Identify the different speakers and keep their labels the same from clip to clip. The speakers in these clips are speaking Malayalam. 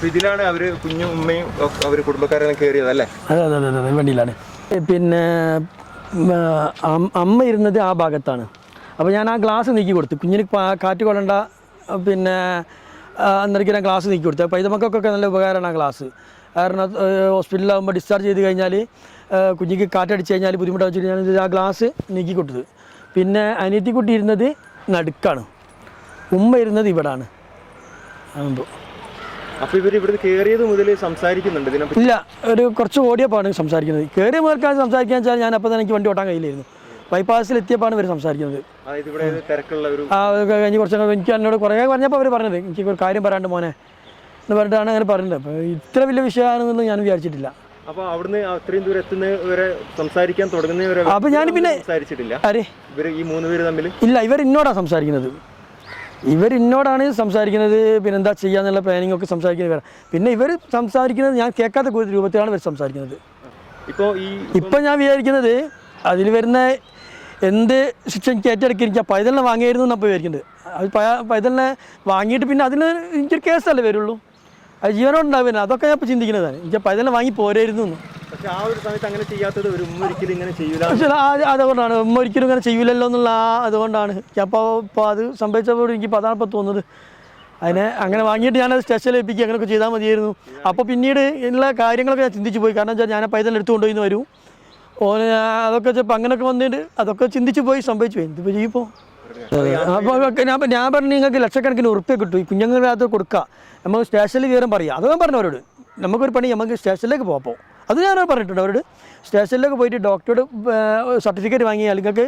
Speaker 1: അപ്പൊ ഇതിലാണ് അവർ കുഞ്ഞും ഉമ്മയും അവർ കുടുംബക്കാരെല്ലാം കയറിയത് അല്ലേ?
Speaker 2: അതെ അതെ അതെ വണ്ടിയിലാണ്. പിന്നെ അമ്മ ഇരുന്നത് ആ ഭാഗത്താണ്. അപ്പോൾ ഞാൻ ആ ഗ്ലാസ് നീക്കി കൊടുത്തു. കുഞ്ഞിന് കാറ്റ് കൊള്ളണ്ട പിന്നെ അന്നേരം ഞാൻ ഗ്ലാസ് നീക്കി കൊടുത്തു. പൈതമക്കൊക്കെ നല്ല ഉപകാരമാണ് ആ ഗ്ലാസ് കാരണം ഹോസ്പിറ്റലിലാകുമ്പോൾ ഡിസ്ചാർജ് ചെയ്ത് കഴിഞ്ഞാൽ കുഞ്ഞിക്ക് കാറ്റടിച്ച് കഴിഞ്ഞാൽ ബുദ്ധിമുട്ടാണ് വെച്ചിട്ട് ഞാൻ ആ ഗ്ലാസ് നീക്കി കൊടുത്തത്. പിന്നെ അനിയത്തിക്കുട്ടി ഇരുന്നത് നടുക്കാണ്. ഉമ്മ ഇരുന്നത് ഇവിടാണ്. ആകുമ്പോൾ
Speaker 1: അപ്പൊ ഇവർ ഇവിടുന്ന് കയറിയത് മുതൽ സംസാരിക്കുന്നുണ്ട് ഇതിനെപ്പറ്റി
Speaker 2: ഇല്ല ഒരു കുറച്ച് ഓടിയപ്പാണ് സംസാരിക്കുന്നത്. കേറിയ മുതൽക്കാണ് സംസാരിക്കാൻ വെച്ചാൽ ഞാൻ അപ്പോൾ തന്നെ എനിക്ക് വണ്ടി ഓട്ടാൻ കഴിയില്ലായിരുന്നു. ബൈപ്പാസിൽ എത്തിയപ്പോഴാണ് ഇവർ സംസാരിക്കുന്നത്. ആ കഴിഞ്ഞ് കുറച്ച് എനിക്ക് എന്നോട് കുറേ പറഞ്ഞപ്പോൾ അവർ പറഞ്ഞത്. എനിക്ക് ഒരു കാര്യം പറയാണ്ട് മോനെ. എന്ന് പറഞ്ഞിട്ടാണ് അങ്ങനെ പറഞ്ഞത്. അപ്പോൾ ഇത്ര വലിയ വിഷയമാണെന്നൊന്നും ഞാൻ വിചാരിച്ചിട്ടില്ല.
Speaker 1: അപ്പൊ അവിടുന്ന് അത്രയും ദൂരം എത്തുന്നവരെ സംസാരിക്കാൻ തുടങ്ങുന്നവരെ
Speaker 2: അപ്പൊ ഞാൻ പിന്നെ-
Speaker 1: സംസാരിച്ചിട്ടില്ല.
Speaker 2: ആരെ?
Speaker 1: ഇവർ ഈ മൂന്ന് പേര് തമ്മിൽ
Speaker 2: ഇല്ല ഇവർ ഇന്നോടാ സംസാരിക്കുന്നത്. ഇവർ എന്നോടാണ് സംസാരിക്കുന്നത് പിന്നെ എന്താ ചെയ്യാന്നുള്ള പ്ലാനിങ് ഒക്കെ സംസാരിക്കുന്നത് വേറെ. പിന്നെ ഇവർ സംസാരിക്കുന്നത് ഞാൻ കേൾക്കാത്ത രൂപത്തിലാണ് ഇവർ സംസാരിക്കുന്നത്.
Speaker 1: ഇപ്പൊ ഈ
Speaker 2: ഇപ്പം ഞാൻ വിചാരിക്കുന്നത് അതിൽ വരുന്ന എന്ത് ശിക്ഷ എനിക്ക് ഏറ്റെടുക്കിരിക്കുക പൈതലിനെ വാങ്ങിയായിരുന്നു എന്നപ്പോൾ വിചാരിക്കുന്നത്. അത് പൈതലിനെ വാങ്ങിയിട്ട് പിന്നെ അതിന് എനിക്കൊരു കേസല്ലേ വരുള്ളൂ. അത് ജീവനോടുണ്ടാവില്ല. അതൊക്കെ ഞാൻ ഇപ്പോൾ ചിന്തിക്കുന്നതാണ് എനിക്ക് പൈതലിനെ വാങ്ങി പോരായിരുന്നു എന്ന്.
Speaker 1: ആ ഒരു സമയത്ത് അങ്ങനെ ഒരു ഉമ്മ ഒരിക്കലും ഇങ്ങനെ
Speaker 2: ആ- അതുകൊണ്ടാണ്. ഉമ്മ ഒരിക്കലും ഇങ്ങനെ ചെയ്യൂലല്ലോ എന്നുള്ള ആ അതുകൊണ്ടാണ്. അപ്പോൾ ഇപ്പോൾ അത് സംഭവിച്ചപ്പോൾ എനിക്ക് അതാണ് ഇപ്പോൾ തോന്നുന്നത്. അതിനെ അങ്ങനെ വാങ്ങിയിട്ട് ഞാനത് സ്റ്റേഷനിൽ ഏൽപ്പിക്കുക അങ്ങനെയൊക്കെ ചെയ്താൽ മതിയായിരുന്നു. അപ്പോൾ പിന്നീട് ഉള്ള കാര്യങ്ങളൊക്കെ ഞാൻ ചിന്തിച്ചു പോയി. കാരണം വെച്ചാൽ ഞാൻ ആ പൈതൽ എടുത്തുകൊണ്ട് പോയി വരും. ഓന് അതൊക്കെ ചിലപ്പോൾ അങ്ങനെയൊക്കെ വന്നിട്ട് അതൊക്കെ ചിന്തിച്ചു പോയി സംഭവിച്ചു. പോയി എന്തിപ്പോൾ ചെയ്യിപ്പോൾ അപ്പോൾ ഞാൻ ഞാൻ പറഞ്ഞു നിങ്ങൾക്ക് ലക്ഷക്കണക്കിന് ഉറുപ്പ്യ കിട്ടും. ഈ കുഞ്ഞുങ്ങളുടെ അത് കൊടുക്കുക. നമുക്ക് സ്റ്റേഷനിൽ കയറാൻ പറയാം. അത് പറഞ്ഞവരോട് നമുക്കൊരു പണി നമുക്ക് സ്റ്റേഷനിലേക്ക് പോകാം അത് ഞാൻ പറഞ്ഞിട്ടുണ്ട്. അവരോട് സ്റ്റേഷനിലേക്ക് പോയിട്ട് ഡോക്ടറോട് സർട്ടിഫിക്കറ്റ് വാങ്ങി നിങ്ങൾക്ക്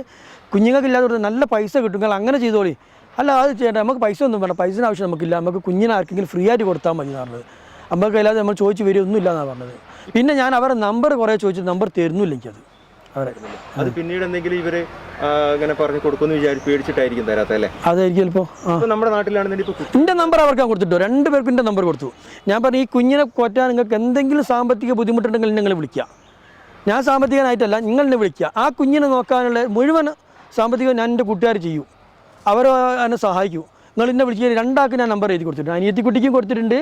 Speaker 2: കുഞ്ഞുങ്ങൾക്ക് ഇല്ലാതെ കൊടുത്ത് നല്ല പൈസ കിട്ടും. നിങ്ങൾ അങ്ങനെ ചെയ്തോളി. അല്ല അത് ചെയ്യേണ്ട. നമുക്ക് പൈസ ഒന്നും വേണ്ട. പൈസ ആവശ്യം നമുക്കില്ല. നമുക്ക് കുഞ്ഞിനെ ആർക്കെങ്കിലും ഫ്രീ ആയിട്ട് കൊടുത്താൽ മതി എന്നാണ് പറഞ്ഞത്. നമുക്ക് അല്ലാതെ നമ്മൾ ചോദിച്ച് വരികയൊന്നും ഇല്ല എന്നാണ് പറഞ്ഞത്. പിന്നെ ഞാൻ അവരുടെ നമ്പർ കുറേ ചോദിച്ചു നമ്പർ തരുന്നില്ല എനിക്കത്. അവരെ
Speaker 1: അത് പിന്നീട് എന്തെങ്കിലും ഇവർ ആ, ഇങ്ങനെ പറഞ്ഞു കൊടുക്കുമെന്ന് വിചാരിച്ച് പേടിച്ചിട്ടായിരിക്കും തരാത്ത അല്ലേ?
Speaker 2: അതായിരിക്കും ചിലപ്പോൾ
Speaker 1: നമ്മുടെ നാട്ടിലാണെന്നുണ്ടെങ്കിൽ ഇപ്പൊ കുട്ടി
Speaker 2: എന്റെ നമ്പർ അവർക്ക് കൊടുത്തിട്ടോ? രണ്ട് പേർക്ക് എന്റെ നമ്പർ കൊടുത്തു. ഞാൻ പറഞ്ഞു ഈ കുഞ്ഞിനെ കൊറ്റാൻ നിങ്ങൾക്ക് എന്തെങ്കിലും സാമ്പത്തിക ബുദ്ധിമുട്ടുണ്ടെങ്കിൽ നിങ്ങൾ വിളിക്കുക ഞാൻ സാമ്പത്തികനായിട്ടല്ല നിങ്ങൾ എന്നെ വിളിക്കുക ആ കുഞ്ഞിനെ നോക്കാനുള്ള മുഴുവൻ സാമ്പത്തികം ഞാൻ എന്റെ കൂട്ടുകാർ ചെയ്യൂ. അവർ എന്നെ സഹായിക്കും. നിങ്ങൾ എന്നെ വിളിക്കുക രണ്ടാൾക്ക് ഞാൻ നമ്പർ എഴുതി കൊടുത്തിട്ടുണ്ട് അനിയത്തിക്കുട്ടിക്കും കൊടുത്തിട്ടുണ്ട്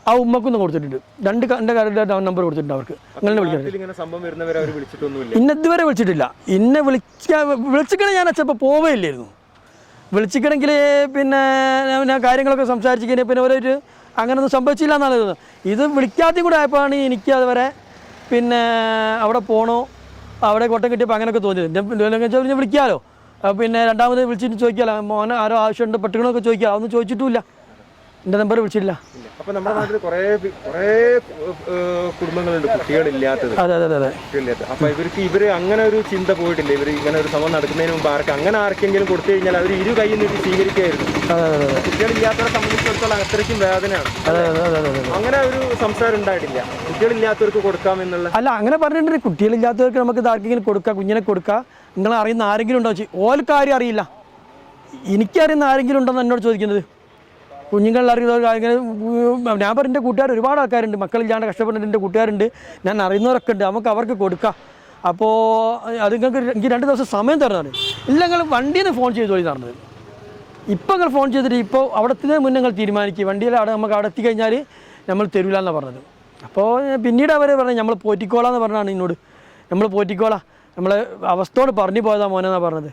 Speaker 2: ആ ഉമ്മക്കും കൊടുത്തിട്ടുണ്ട് രണ്ട് രണ്ട് കാരുടെ നമ്പർ കൊടുത്തിട്ടുണ്ട് അവർക്ക്
Speaker 1: നിങ്ങളെ വിളിക്കുന്നത്
Speaker 2: ഇന്നെ ഇതുവരെ വിളിച്ചിട്ടില്ല ഇന്നെ വിളിക്കാൻ വിളിച്ചിക്കണേ ഞാൻ ചിലപ്പോൾ പോവേയില്ലായിരുന്നു വിളിച്ചിക്കണമെങ്കിൽ പിന്നെ ഞാൻ- കാര്യങ്ങളൊക്കെ സംസാരിച്ചു കഴിഞ്ഞാൽ പിന്നെ ഒരു അങ്ങനെയൊന്നും സംഭവിച്ചില്ല എന്നാണ് തോന്നുന്നത് ഇത് വിളിക്കാത്തയും കൂടെ ആയപ്പോഴാണ് എനിക്ക് അതുവരെ പിന്നെ അവിടെ പോകണോ അവിടെ കൊട്ടം കിട്ടിയപ്പോൾ അങ്ങനെയൊക്കെ തോന്നിയത് ഞാൻ വിളിക്കാമല്ലോ പിന്നെ രണ്ടാമത് വിളിച്ചിട്ട് ചോദിക്കാല്ല മോനെ ആരോ ആവശ്യമുണ്ട് പെട്ടുകളൊക്കെ ചോദിക്കാം അതൊന്നും ചോദിച്ചിട്ടില്ല എന്റെ നമ്പർ വിളിച്ചിട്ടില്ല.
Speaker 1: അപ്പൊ നമ്മുടെ നാട്ടിൽ കുറേ കുറേ കുടുംബങ്ങളുണ്ട് കുട്ടികളില്ലാത്തത്.
Speaker 2: അതെ അതെ അതെ
Speaker 1: കുട്ടികളില്ലാത്ത അപ്പൊ ഇവർക്ക് ഇവർ അങ്ങനെ ഒരു ചിന്ത പോയിട്ടില്ല. ഇവർ ഇങ്ങനെ ഒരു സംഭവം നടക്കുന്നതിന് മുമ്പ് ആർക്ക് അങ്ങനെ ആർക്കെങ്കിലും കൊടുത്തു കഴിഞ്ഞാൽ അവർ ഇരു കൈയിൽ നിന്ന് സ്വീകരിക്കുകയായിരുന്നു കുട്ടികളില്ലാത്തവരെ സംബന്ധിച്ചിടത്തോളം അത്രയ്ക്കും വേദനയാണ്. അങ്ങനെ ഒരു സംസാരം ഉണ്ടായിട്ടില്ല. കുട്ടികളില്ലാത്തവർക്ക് കൊടുക്കാം എന്നുള്ള
Speaker 2: അല്ല അങ്ങനെ പറഞ്ഞിട്ടുണ്ട് കുട്ടികളില്ലാത്തവർക്ക് നമുക്ക് ആർക്കെങ്കിലും കൊടുക്കാം കുഞ്ഞിനെ കൊടുക്കാം. നിങ്ങൾ അറിയുന്ന ആരെങ്കിലും ഉണ്ടോ? ചോദിച്ചു ഓൽക്ക് അറിയില്ല. എനിക്കറിയുന്ന ആരെങ്കിലും ഉണ്ടെന്ന് എന്നോട് ചോദിക്കുന്നത്. കുഞ്ഞുങ്ങളിൽ അറിയുന്നവർ ഞാൻ പറഞ്ഞ കൂട്ടുകാർ ഒരുപാട് ആൾക്കാരുണ്ട്. മക്കളില്ലാണ്ട് കഷ്ടപ്പെടുന്നുണ്ട് എന്റെ കൂട്ടുകാരുണ്ട്. ഞാൻ അറിയുന്നവരൊക്കെ ഉണ്ട്. നമുക്ക് അവർക്ക് കൊടുക്കാം. അപ്പോൾ അത് നിങ്ങൾക്ക് എനിക്ക് രണ്ട് ദിവസം സമയം തരുന്നതാണ് ഇല്ല നിങ്ങൾ വണ്ടിയിൽ നിന്ന് ഫോൺ ചെയ്ത് ജോലി നടന്നത്. ഇപ്പം നിങ്ങൾ ഫോൺ ചെയ്തിട്ട് ഇപ്പോൾ അവിടെ എത്തുന്നതിന് മുന്നേ നിങ്ങൾ തീരുമാനിക്കുക വണ്ടിയിൽ അവിടെ നമുക്ക് അവിടെ എത്തിക്കഴിഞ്ഞാൽ നമ്മൾ തരൂല എന്നാണ് പറഞ്ഞത്. അപ്പോൾ പിന്നീട് അവർ പറഞ്ഞു നമ്മൾ പോറ്റിക്കോളാന്ന് പറഞ്ഞാണ് എന്നോട് നമ്മൾ പോറ്റിക്കോളാം. നമ്മളെ അവസ്ഥയോട് പറഞ്ഞു പോയതാ മോനെന്നാണ് പറഞ്ഞത്.